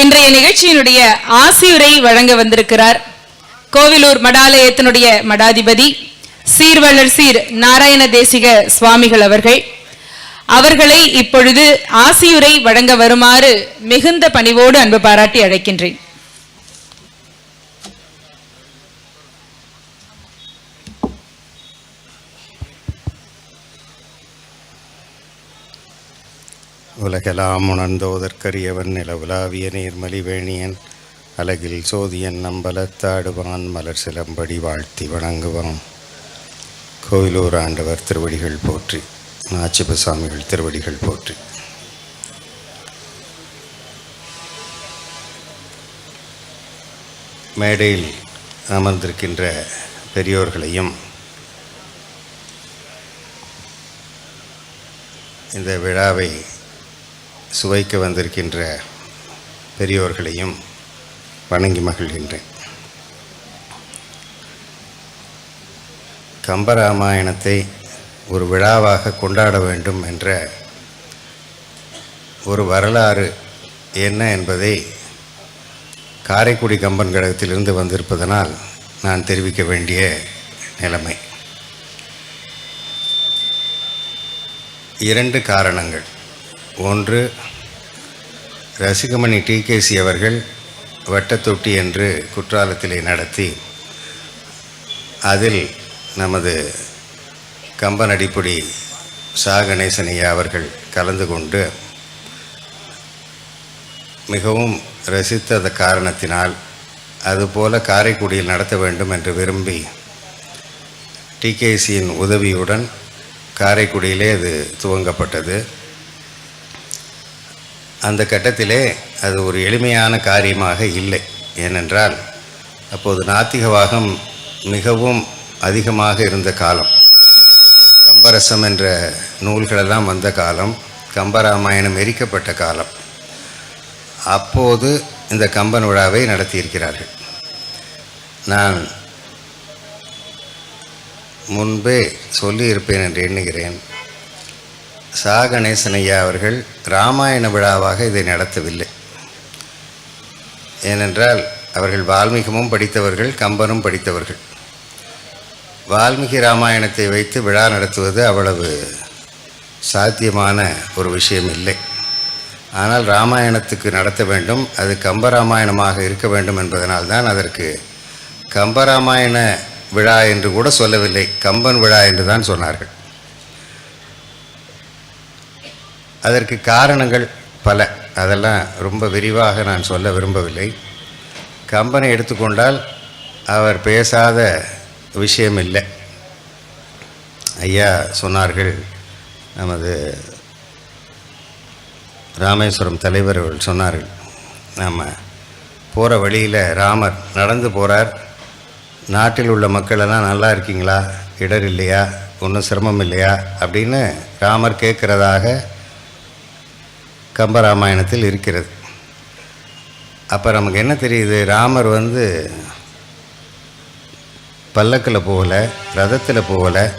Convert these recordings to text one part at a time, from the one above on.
இன்றைய நிகழ்ச்சியினுடைய ஆசியுரை வழங்க வந்திருக்கிறார் கோவிலூர் மடாலயத்தினுடைய மடாதிபதி சீர்வளர் சீர் நாராயண தேசிக சுவாமிகள் அவர்கள். அவர்களை இப்பொழுது ஆசியுரை வழங்க வருமாறு மிகுந்த பணிவோடு அன்பு பாராட்டி அழைக்கின்றேன். உலகெல்லாம் உணர்ந்தோதற்கரியவன் நில உலாவிய நீர்மலிவேணியன் அலகில் சோதியன் நம்பலத்தாடுவான் மலர் சிலம்படி வாழ்த்தி வணங்குவான். கோயிலூர் ஆண்டவர் திருவடிகள் போற்றி நாச்சிபசாமிகள் திருவடிகள் போற்றி. மேடையில் அமர்ந்திருக்கின்ற பெரியோர்களையும் இந்த விழாவை சுவைக்க வந்திருக்கின்ற பெரியோர்களையும் வணங்கி மகிழ்கின்றேன். கம்பராமாயணத்தை ஒரு விழாவாக கொண்டாட வேண்டும் என்ற ஒரு வரலாறு என்ன என்பதை காரைக்குடி கம்பன் கழகத்திலிருந்து வந்திருப்பதனால் நான் தெரிவிக்க வேண்டிய நிலைமை. இரண்டு காரணங்கள். ஒன்று ரசிகமணி டிகேசி அவர்கள் வட்டத்தொட்டி என்று குற்றாலத்திலே நடத்தி அதில் நமது கம்பன் அடிப்பொடி சா. கணேசனையா அவர்கள் கலந்து கொண்டு மிகவும் ரசித்தத காரணத்தினால் அதுபோல காரைக்குடியில் நடத்த வேண்டும் என்று விரும்பி டிகேசியின் உதவியுடன் காரைக்குடியிலே அது துவங்கப்பட்டது. அந்த கட்டத்திலே அது ஒரு எளிமையான காரியமாக இல்லை. ஏனென்றால் அப்போது நாத்திகவாகம் மிகவும் அதிகமாக இருந்த காலம். கம்பரசம் என்ற நூல்களெல்லாம் வந்த காலம் கம்பராமாயணம் எரிக்கப்பட்ட காலம். அப்போது இந்த கம்பன் விழாவை நடத்தியிருக்கிறார்கள். நான் முன்பே சொல்லியிருப்பேன் என்று எண்ணுகிறேன். சா கணேசன் ஐயா அவர்கள் ராமாயண விழாவாக இதை நடத்தவில்லை. ஏனென்றால் அவர்கள் வால்மீகமும் படித்தவர்கள் கம்பனும் படித்தவர்கள். வால்மீகி ராமாயணத்தை வைத்து விழா நடத்துவது அவ்வளவு சாத்தியமான ஒரு விஷயம் இல்லை. ஆனால் ராமாயணத்துக்கு நடத்த வேண்டும் அது கம்பராமாயணமாக இருக்க வேண்டும் என்பதனால் தான் அதற்கு கம்பராமாயண விழா என்று கூட சொல்லவில்லை கம்பன் விழா என்று தான் சொன்னார்கள். அதற்கு காரணங்கள் பல. அதெல்லாம் ரொம்ப விரிவாக நான் சொல்ல விரும்பவில்லை. கம்பனை எடுத்துக்கொண்டால் அவர் பேசாத விஷயம் இல்லை ஐயா சொன்னார்கள் நமது ராமேஸ்வரம் தலைவர் அவர்கள் சொன்னார்கள் நாம் போகிற வழியில் ராமர் நடந்து போகிறார் நாட்டில் உள்ள மக்களெல்லாம் நல்லா இருக்கீங்களா? இடர் இல்லையா? ஒன்றும் சிரமம் இல்லையா? அப்படின்னு ராமர் கேட்குறதாக கம்பராமாயணத்தில் இருக்கிறது. அப்போ நமக்கு என்ன தெரியுது? ராமர் வந்து பல்லக்கில் போகல ரதத்தில் போகல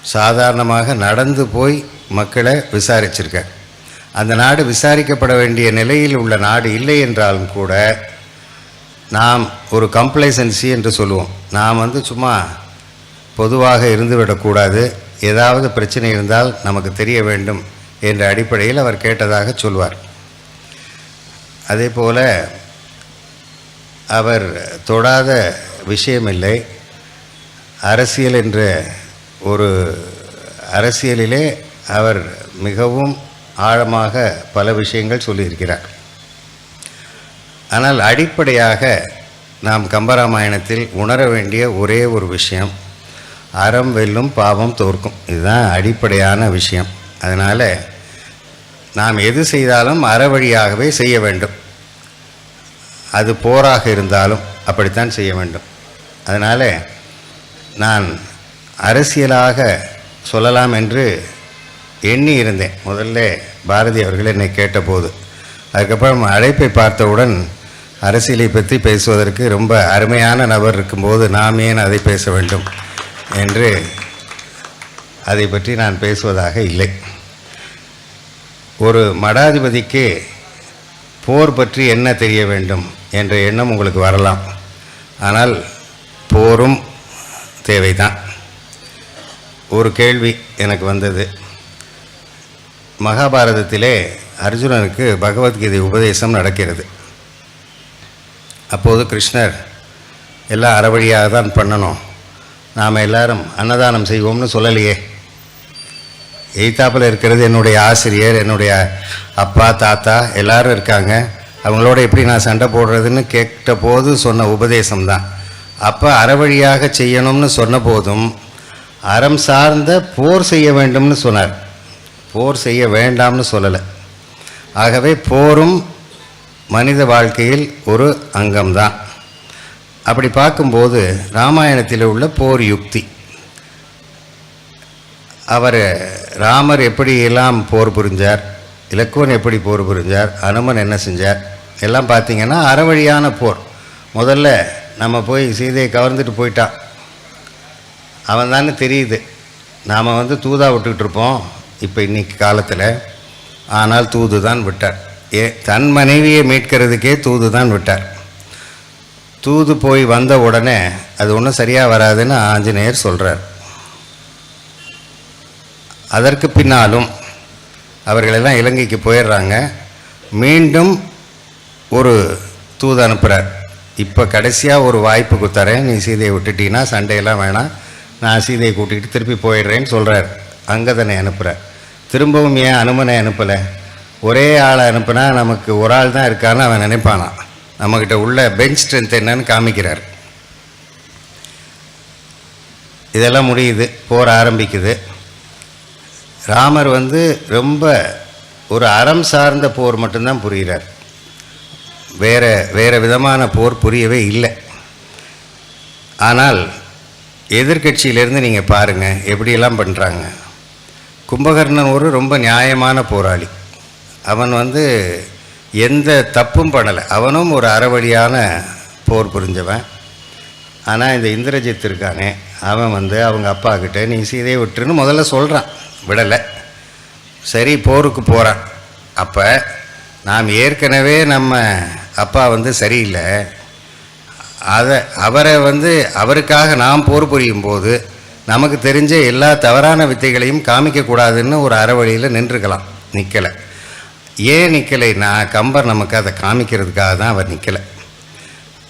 சாதாரணமாக நடந்து போய் மக்களை விசாரிச்சிருக்கார். அந்த நாடு விசாரிக்கப்பட வேண்டிய நிலையில் உள்ள நாடு இல்லை என்றாலும் கூட நாம் ஒரு கம்ப்ளைசன்சி என்று சொல்லுவோம். நாம் வந்து சும்மா பொதுவாக இருந்துவிடக்கூடாது ஏதாவது பிரச்சனை இருந்தால் நமக்கு தெரிய வேண்டும். என்ற அடிப்படையில் அவர் கேட்டதாக சொல்வார். அதே போல் அவர் தொடாத விஷயமில்லை. அரசியல் என்ற ஒரு அரசியலிலே அவர் மிகவும் ஆழமாக பல விஷயங்கள் சொல்லியிருக்கிறார். ஆனால் அடிப்படையாக நாம் கம்பராமாயணத்தில் உணர வேண்டிய ஒரே ஒரு விஷயம் அறம் வெல்லும் பாவம் தோற்கும். இதுதான் அடிப்படையான விஷயம். அதனால் நாம் எது செய்தாலும் அற வழியாகவே செய்ய வேண்டும். அது போராக இருந்தாலும் அப்படித்தான் செய்ய வேண்டும். அதனால் நான் அரசியலாக சொல்லலாம் என்று எண்ணி இருந்தேன். முதல்ல பாரதி அவர்கள் என்னை கேட்டபோது. அதுக்கப்புறம் அழைப்பை பார்த்தவுடன் அரசியலை பற்றி பேசுவதற்கு ரொம்ப அருமையான நபர் இருக்கும்போது நாம் ஏன் அதை பேச வேண்டும் என்று அதை பற்றி நான் பேசுவதாக இல்லை. ஒரு மடாதிபதிக்கு போர் பற்றி என்ன தெரிய வேண்டும் என்ற எண்ணம் உங்களுக்கு வரலாம். ஆனால் போரும் தேவைதான். ஒரு கேள்வி எனக்கு வந்தது. மகாபாரதத்திலே அர்ஜுனனுக்கு பகவத்கீதை உபதேசம் நடக்கிறது. அப்போது கிருஷ்ணர் எல்லாம் அறவழியாக தான் பண்ணணும். நாம் எல்லாரும் அன்னதானம் செய்வோம்னு சொல்லலையே. எய்த்தாப்பில் இருக்கிறது என்னுடைய ஆசிரியர் என்னுடைய அப்பா தாத்தா எல்லாரும் இருக்காங்க. அவங்களோட எப்படி நான் சண்டை போடுறதுன்னு கேட்ட போது சொன்ன உபதேசம் தான் அப்போ அறவழியாக செய்யணும்னு சொன்ன போதும் அறம் சார்ந்த போர் செய்ய வேண்டும்னு சொன்னார். போர் செய்ய வேண்டாம்னு சொல்லலை. ஆகவே போரும் மனித வாழ்க்கையில் ஒரு அங்கம்தான். அப்படி பார்க்கும்போது ராமாயணத்தில் உள்ள போர் யுக்தி. அவர் ராமர் எப்படி எல்லாம் போர் புரிஞ்சார் இலக்குவன் எப்படி போர் புரிஞ்சார் அனுமன் என்ன செஞ்சார் எல்லாம் பார்த்தீங்கன்னா அறவழியான போர். முதல்ல நம்ம போய் சீதையை கவர்ந்துட்டு போயிட்டான். அவன் தானே தெரியுது. நாம் வந்து தூதா விட்டுக்கிட்டு இருப்போம் இப்போ இன்னைக்கு காலத்தில். ஆனால் தூது தான் விட்டார். ஏ தன் மனைவியை மீட்கிறதுக்கே தூது தான் விட்டார். தூது போய் வந்த உடனே அது ஒன்றும் சரியாக வராதுன்னு ஆஞ்சநேயர் சொல்கிறார் அதற்கு பின்னாலும் அவர்களெல்லாம் இலங்கைக்கு போயிடுறாங்க. மீண்டும் ஒரு தூது அனுப்புகிறார் இப்போ கடைசியாக ஒரு வாய்ப்பு கொடுத்தரேன் நீ சீதையை விட்டுட்டீங்கன்னா சண்டையெல்லாம் வேணாம். நான் சீதையை கூட்டிகிட்டு திருப்பி போயிடுறேன்னு சொல்கிறார் அங்கதனை அனுப்புகிறார் திரும்பவும் ஏன் அனுமனை அனுப்பலை? ஒரே ஆளை அனுப்புனா நமக்கு ஒரு ஆள் தான் இருக்கான்னு அவன் நினைப்பானான் நம்மக்கிட்ட உள்ள பெஞ்ச் ஸ்ட்ரென்த் என்னன்னு காமிக்கிறார். இதெல்லாம் முடியுது. போர் ஆரம்பிக்குது. ராமர் வந்து ரொம்ப ஒரு அறம் சார்ந்த போர் மட்டும்தான் புரிகிறார். வேறு வேறு விதமான போர் புரியவே இல்லை. ஆனால் எதிர்க்கட்சியிலேருந்து நீங்கள் பாருங்கள் எப்படியெல்லாம் பண்ணுறாங்க கும்பகர்ணன் ஒரு ரொம்ப நியாயமான போராளி. அவன் வந்து எந்த தப்பும் பண்ணலை. அவனும் ஒரு அறவழியான போர் புரிஞ்சவன். ஆனால் இந்த இந்திரஜித் இருக்கானே அவன் வந்து அவங்க அப்பாக்கிட்ட நீ சீதையை விட்டுருன்னு முதல்ல சொல்கிறான் விடலை. சரி போருக்கு போகிறான் அப்போ நாம் ஏற்கனவே நம்ம அப்பா வந்து சரியில்லை. அதை அவரை வந்து அவருக்காக நாம் போர் புரியும் போது நமக்கு தெரிஞ்ச எல்லா தவறான வித்தைகளையும் காமிக்கக்கூடாதுன்னு ஒரு அறவழியில் நின்றுக்கலாம். நிற்கலை ஏன் நிற்கலைன்னா கம்பர் நமக்கு அதை காமிக்கிறதுக்காக தான் அவர் நிற்கலை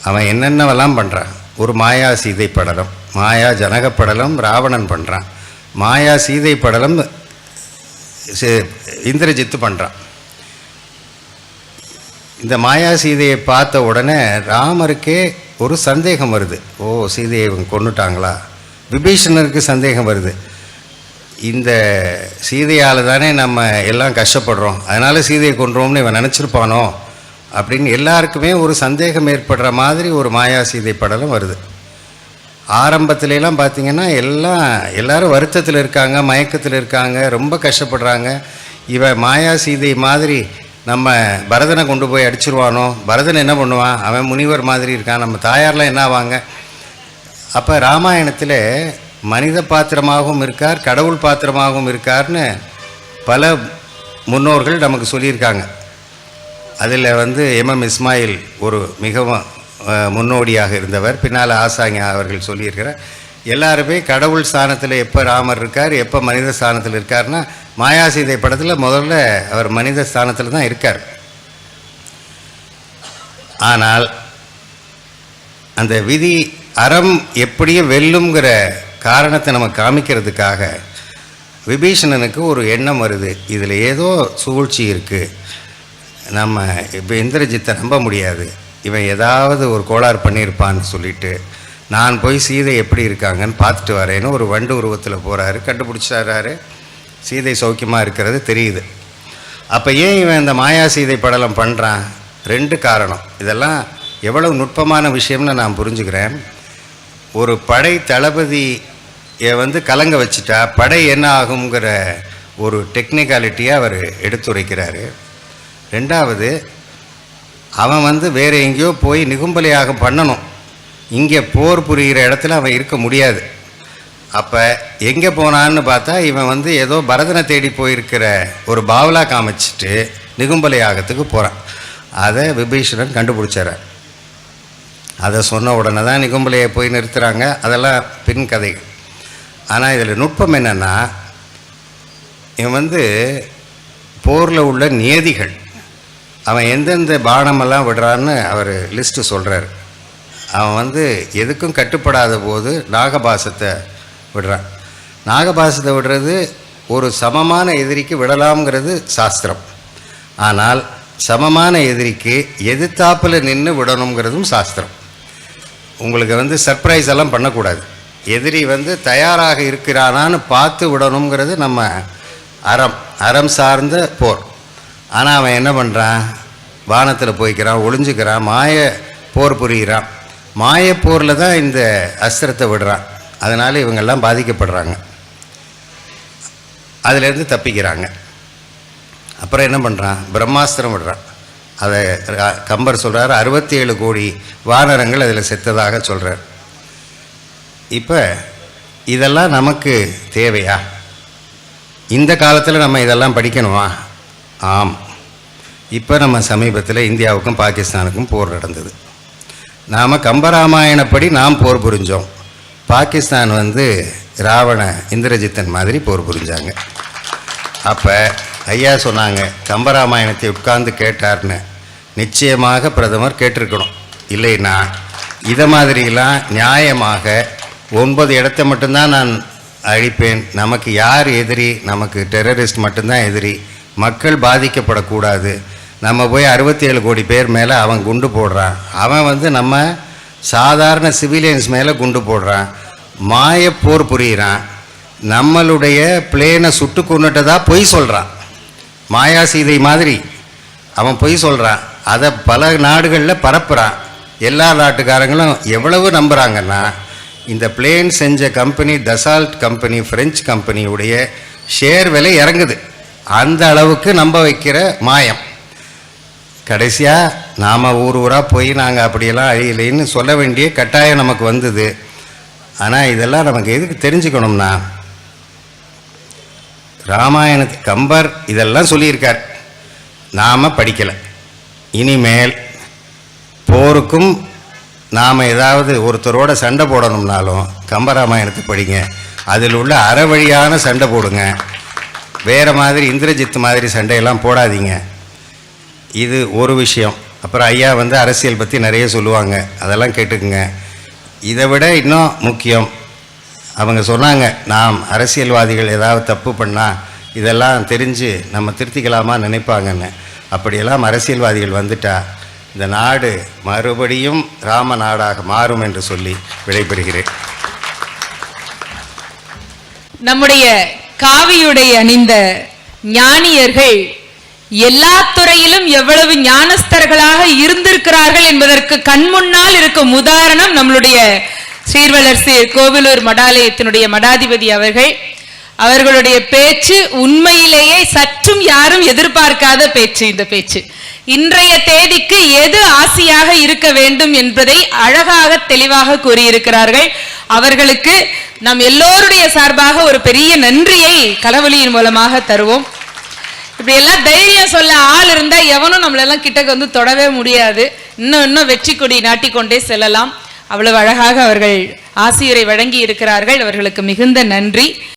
அவன் என்னென்னவெல்லாம் பண்ணுறான் ஒரு மாயா சீதை படலம் மாயா ஜனகப்படலம் ராவணன் பண்ணுறான் மாயா சீதை படலம் இந்திரஜித்து பண்ணுறான் இந்த மாயா சீதையை பார்த்த உடனே ராமருக்கே ஒரு சந்தேகம் வருது. ஓ சீதையை இவங்க கொண்டுட்டாங்களா விபீஷணருக்கு சந்தேகம் வருது. இந்த சீதையால் தானே நம்ம எல்லாம் கஷ்டப்படுறோம். அதனால சீதையை கொன்றோம்னு இவன் நினச்சிருப்பானோ? அப்படின்னு எல்லாருக்குமே ஒரு சந்தேகம் ஏற்படுற மாதிரி ஒரு மாயா சீதை படலம் வருது. ஆரம்பத்திலலாம் பார்த்திங்கன்னா எல்லாம் எல்லோரும் வருத்தத்தில் இருக்காங்க மயக்கத்தில் இருக்காங்க ரொம்ப கஷ்டப்படுறாங்க. இவன் மாயா சீதை மாதிரி நம்ம பரதனை கொண்டு போய் அடிச்சிருவானோ? பரதன் என்ன பண்ணுவான்? அவன் முனிவர் மாதிரி இருக்கான். நம்ம தாயார்லாம் என்ன ஆவாங்க? அப்போ ராமாயணத்தில் மனித பாத்திரமாகவும் இருக்கார் கடவுள் பாத்திரமாகவும் இருக்கார்னு பல முன்னோர்கள் நமக்கு சொல்லியிருக்காங்க. அதில் வந்து எம்எம் இஸ்மாயில் ஒரு மிகவும் முன்னோடியாக இருந்தவர். பின்னால் ஆசாங்க அவர்கள் சொல்லியிருக்கிறார் எல்லாருமே கடவுள் ஸ்தானத்தில் எப்போ ராமர் இருக்கார் எப்போ மனித ஸ்தானத்தில் இருக்கார்னா மாயாசீதை படத்தில் முதல்ல அவர் மனித ஸ்தானத்தில் தான் இருக்கார். ஆனால் அந்த விதி அறம் எப்படியும் வெல்லுங்கிற காரணத்தை நம்ம காமிக்கிறதுக்காக விபீஷணனுக்கு ஒரு எண்ணம் வருது. இதில் ஏதோ சூழ்ச்சி இருக்குது நம்ம இப்போ இந்திரஜித்தை நம்ப முடியாது. இவன் ஏதாவது ஒரு கோளாறு பண்ணியிருப்பான்னு சொல்லிட்டு நான் போய் சீதை எப்படி இருக்காங்கன்னு பார்த்துட்டு வரேன்னு ஒரு வண்டு உருவத்தில் போகிறாரு கண்டுபிடிச்சாரு சீதை சௌக்கியமாக இருக்கிறது தெரியுது. அப்போ ஏன் இவன் இந்த மாயா சீதை படலம் பண்ணுறான் ரெண்டு காரணம். இதெல்லாம் எவ்வளவு நுட்பமான விஷயம்னு நான் புரிஞ்சுக்கிறேன். ஒரு படை தளபதியை வந்து கலங்க வச்சுட்டா படை என்ன ஆகுங்கிற ஒரு டெக்னிக்காலிட்டியை அவர் எடுத்துரைக்கிறாரு. ரெண்டாவது அவன் வந்து வேறு எங்கேயோ போய் நிகும்பலையாக பண்ணணும். இங்கே போர் புரிகிற இடத்துல அவன் இருக்க முடியாது. அப்போ எங்கே போனான்னு பார்த்தா இவன் வந்து ஏதோ பரதனை தேடி போயிருக்கிற ஒரு பாவலா காமிச்சிட்டு நிகும்பலை யாகத்துக்கு போகிறான் அதை விபீஷணன் கண்டுபிடிச்சார். அதை சொன்ன உடனே தான் நிகும்பலையை போய் நிறுத்துகிறாங்க அதெல்லாம் பின் கதைகள் ஆனால் இதில் நுட்பம் என்னென்னா இவன் வந்து போரில் உள்ள நியதிகள் அவன் எந்தெந்த பானமெல்லாம் விடுறான்னு அவர் லிஸ்ட்டு சொல்கிறார் அவன் வந்து எதுக்கும் கட்டுப்படாத போது நாகபாசத்தை விடுறான். நாகபாசத்தை விடுறது ஒரு சமமான எதிரிக்கு விடலாம்ங்கிறது சாஸ்திரம். ஆனால் சமமான எதிரிக்கு எதிர்த்தாப்பில் நின்று விடணுங்கிறதும் சாஸ்திரம். உங்களுக்கு வந்து சர்ப்ரைஸ் எல்லாம் பண்ணக்கூடாது. எதிரி வந்து தயாராக இருக்கிறானான்னு பார்த்து விடணுங்கிறது நம்ம அறம் அறம் சார்ந்த போர். ஆனால் அவன் என்ன பண்ணுறான் வானத்தில் போய்க்கிறான் ஒளிஞ்சுக்கிறான் மாய போர் புரிகிறான் மாய போரில் தான் இந்த அஸ்திரத்தை விடுறான். அதனால் இவங்கெல்லாம் பாதிக்கப்படுறாங்க. அதிலேருந்து தப்பிக்கிறாங்க. அப்புறம் என்ன பண்ணுறான் பிரம்மாஸ்திரம் விடுறான். அதை கம்பர் சொல்கிறார் அறுபத்தி ஏழு கோடி வானரங்கள் அதில் செத்ததாக சொல்கிறார் இப்போ இதெல்லாம் நமக்கு தேவையா? இந்த காலத்தில் நம்ம இதெல்லாம் படிக்கணுமா? ஆம். இப்போ நம்ம சமீபத்தில் இந்தியாவுக்கும் பாகிஸ்தானுக்கும் போர் நடந்தது. நாம் கம்பராமாயணப்படி நாம் போர் புரிஞ்சோம். பாகிஸ்தான் வந்து ராவண இந்திரஜித்தன் மாதிரி போர் புரிஞ்சாங்க. அப்போ ஐயா சொன்னாங்க கம்பராமாயணத்தை உட்கார்ந்து கேட்டார்னு. நிச்சயமாக பிரதமர் கேட்டிருக்கணும். இல்லைன்னா இதை மாதிரிலாம் நியாயமாக ஒன்பது இடத்த மட்டும்தான் நான் அழிப்பேன். நமக்கு யார் எதிரி? நமக்கு டெரரிஸ்ட் மட்டும்தான் எதிரி. மக்கள் பாதிக்கப்படக்கூடாது. நம்ம போய் அறுபத்தி ஏழு கோடி பேர் மேலே அவன் குண்டு போடுறான். அவன் வந்து நம்ம சாதாரண சிவிலியன்ஸ் மேலே குண்டு போடுறான். மாயப்போர் புரியிறான். நம்மளுடைய பிளேனை சுட்டு கொண்டுட்டதா பொய் சொல்கிறான் மாயா சீதை மாதிரி அவன் பொய் சொல்கிறான் அதை பல நாடுகளில் பரப்புகிறான் எல்லா நாட்டுக்காரங்களும் எவ்வளவு நம்புகிறாங்கன்னா இந்த பிளேன் செஞ்ச கம்பெனி தசால்ட் கம்பெனி ஃப்ரெஞ்ச் கம்பெனியுடைய ஷேர் விலை இறங்குது. அந்த அளவுக்கு நம்ப வைக்கிற மாயம். கடைசியாக நாம் ஊர் ஊராக போய் நாங்கள் அப்படியெல்லாம் அழியலைன்னு சொல்ல வேண்டிய கட்டாயம் நமக்கு வந்தது. ஆனால் இதெல்லாம் நமக்கு எதுக்கு தெரிஞ்சுக்கணும்னா ராமாயணத்து கம்பர் இதெல்லாம் சொல்லியிருக்கார். நாம் படிக்கலை. இனிமேல் போருக்கும் நாம் ஏதாவது ஒருத்தரோட சண்டை போடணும்னாலும் கம்பராமாயணத்தை படிங்க. அதில் உள்ள அறவழியான சண்டை போடுங்க. வேறு மாதிரி இந்திரஜித் மாதிரி சண்டையெல்லாம் போடாதீங்க. இது ஒரு விஷயம். அப்புறம் ஐயா வந்து அரசியல் பற்றி நிறைய சொல்லுவாங்க. அதெல்லாம் கேட்டுக்குங்க. இதை விட இன்னும் முக்கியம். அவங்க சொன்னாங்க நாம் அரசியல்வாதிகள் ஏதாவது தப்பு பண்ணால் இதெல்லாம் தெரிஞ்சு நம்ம திருத்திக்கலாமா நினைப்பாங்கன்னு. அப்படியெல்லாம் அரசியல்வாதிகள் வந்துட்டா இந்த நாடு மறுபடியும் ராம நாடாக மாறும் என்று சொல்லி விடைபெறுகிறேன். நம்முடைய காவியுடை அணிந்த ஞானியர்கள் எல்லா துறையிலும் எவ்வளவு ஞானஸ்தர்களாக இருந்திருக்கிறார்கள் என்பதற்கு கண்முன்னால் இருக்கும் உதாரணம் நம்மளுடைய ஸ்ரீர்வலர் கோவிலூர் மடாலயத்தினுடைய மடாதிபதி அவர்கள். அவர்களுடைய பேச்சு உண்மையிலேயே சற்றும் யாரும் எதிர்பார்க்காத பேச்சு இந்த பேச்சு. இன்றைய தேதிக்கு எது ஆசையாக இருக்க வேண்டும் என்பதை அழகாக தெளிவாக கூறியிருக்கிறார்கள். அவர்களுக்கு நம் எல்லோருடைய சார்பாக ஒரு பெரிய நன்றியை கலவொலியின் மூலமாக தருவோம். இப்படி எல்லாம் தைரியம் சொல்ல ஆள் இருந்தா எவனும் நம்மளெல்லாம் கிட்டக்கு வந்து தொடவே முடியாது. இன்னும் இன்னும் வெற்றி கொடி நாட்டிக்கொண்டே செல்லலாம். அவ்வளவு அழகாக அவர்கள் ஆசிரியரை வழங்கி இருக்கிறார்கள் அவர்களுக்கு மிகுந்த நன்றி.